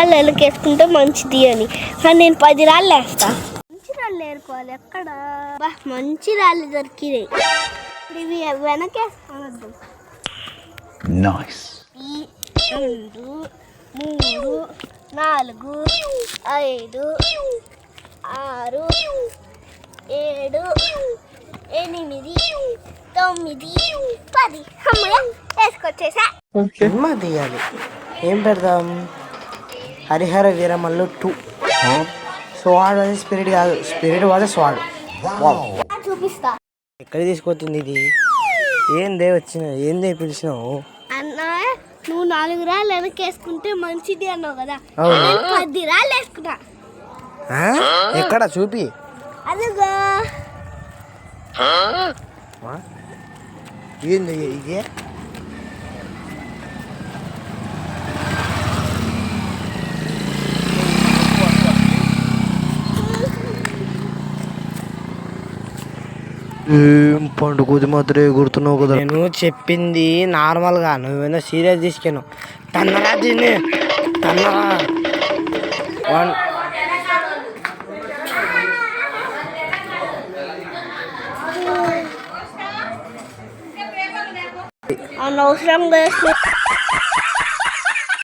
రాళ్ళు వెనకేసుకుంటే మంచిది అని. కానీ నేను పది రాళ్ళు వేస్తా. మంచి రాళ్ళు ఏరుకోవాలి ఎక్కడ? బా మంచి రాళ్ళు దొరికినాయి. ఇప్పుడు ఇవి వెనకేసుకోవద్దు. ఈ రెండు మూడు నాలుగు ఐదు ఆరు ఏడు ఎనిమిది తొమ్మిది పది. అమ్మయ్య వేసుకొచ్చేసా. సినిమా తీయాలి. ఏం పెడదాం? హరిహర వీరమల్లు టూ. స్వాడ్ అది స్పిరిట్ కాదు. స్పిరిట్ వాడే స్వాడ్. చూపిస్తా. ఎక్కడ తీసుకొచ్చింది ఇది? ఏందే వచ్చిన? ఏందే పిలిచినావు? అన్న నువ్వు నాలుగు రాళ్ళు వెనకేసుకుంటే మంచిది అన్నావు కదా. పది రాళ్ళు వేసుకున్నా? ఎక్కడ? చూపి. అదిగో? ఏంది ఇది? ఏం పండుగది మాత్రమే గుర్తున్నావు కదా? నేను చెప్పింది నార్మల్గా నువ్వేదో సీరియస్ తీసుకెను తన్నరా దీన్ని? తన్నరా? వన్.